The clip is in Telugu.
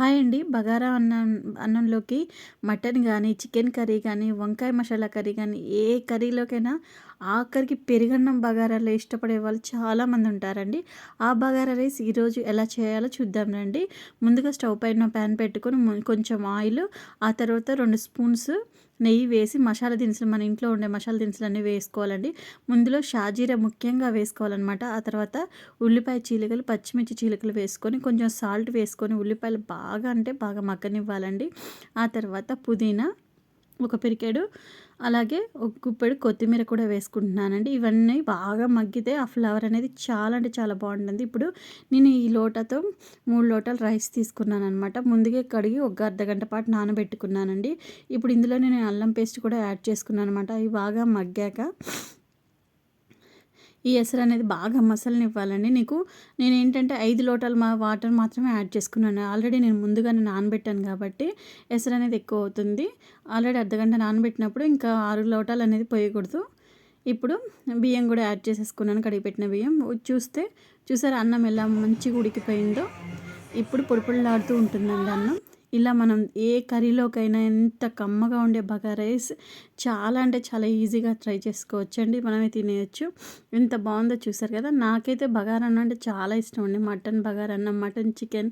హాయ్ అండి. బగారా అన్నం అన్నంలోకి మటన్ కానీ చికెన్ కర్రీ కానీ వంకాయ మసాలా కర్రీ కానీ ఏ కర్రీలోకైనా ఆఖరికి పెరుగన్నం బగారాలో ఇష్టపడే వాళ్ళు చాలామంది ఉంటారండి. ఆ బగారా రైస్ ఈరోజు ఎలా చేయాలో చూద్దాం రండి. ముందుగా స్టవ్ పైన ప్యాన్ పెట్టుకొని కొంచెం ఆయిల్ ఆ తర్వాత రెండు స్పూన్స్ నెయ్యి వేసి మసాలా దినుసులు మన ఇంట్లో ఉండే మసాలా దినుసులు అన్నీ వేసుకోవాలండి. ముందులో షాజీరా ముఖ్యంగా వేసుకోవాలన్నమాట. ఆ తర్వాత ఉల్లిపాయ చీలికలు పచ్చిమిర్చి చీలికలు వేసుకొని కొంచెం సాల్ట్ వేసుకొని ఉల్లిపాయలు బాగా అంటే బాగా మగ్గనివ్వాలండి. ఆ తర్వాత పుదీనా ఒక పిరికేడు అలాగే ఒక గుప్పెడు కొత్తిమీర కూడా వేసుకుంటున్నానండి. ఇవన్నీ బాగా మగ్గితే ఆ ఫ్లవర్ అనేది చాలా అంటే చాలా బాగుంటుంది. ఇప్పుడు నేను ఈ లోటతో మూడు లోటాలు రైస్ తీసుకున్నాను అనమాట ముందుగా కడిగి ఒక అర్ధ గంట పాటు నానబెట్టుకున్నానండి. ఇప్పుడు ఇందులో నేను అల్లం పేస్ట్ కూడా యాడ్ చేసుకున్నాను అనమాట అవి బాగా మగ్గాక ఈ ఎసరు అనేది బాగా మసలనివ్వాలండి. నీకు నేను ఏంటంటే ఐదు లోటాలు మా వాటర్ మాత్రమే యాడ్ చేసుకున్నాను. ఆల్రెడీ నేను ముందుగానే నానబెట్టాను కాబట్టి ఎసరు అనేది ఎక్కువ అవుతుంది. ఆల్రెడీ అర్ధగంట నానబెట్టినప్పుడు ఇంకా ఆరు లోటాలు అనేది పోయకూడదు. ఇప్పుడు బియ్యం కూడా యాడ్ చేసేసుకున్నాను కడిగి పెట్టిన బియ్యం. చూస్తే చూసారు అన్నం ఎలా మంచిగా ఉడికిపోయిందో. ఇప్పుడు పొడిపొడిలాడుతూ ఉంటుందండి అన్నం. ఇలా మనం ఏ కర్రీలోకైనా ఎంత కమ్మగా ఉండే బగా రైస్ చాలా అంటే చాలా ఈజీగా ట్రై చేసుకోవచ్చండి. మనమే తినేయచ్చు. ఎంత బాగుందో చూసారు కదా? నాకైతే బగారన్నం అంటే చాలా ఇష్టం అండి. మటన్ బగారన్నం మటన్ చికెన్.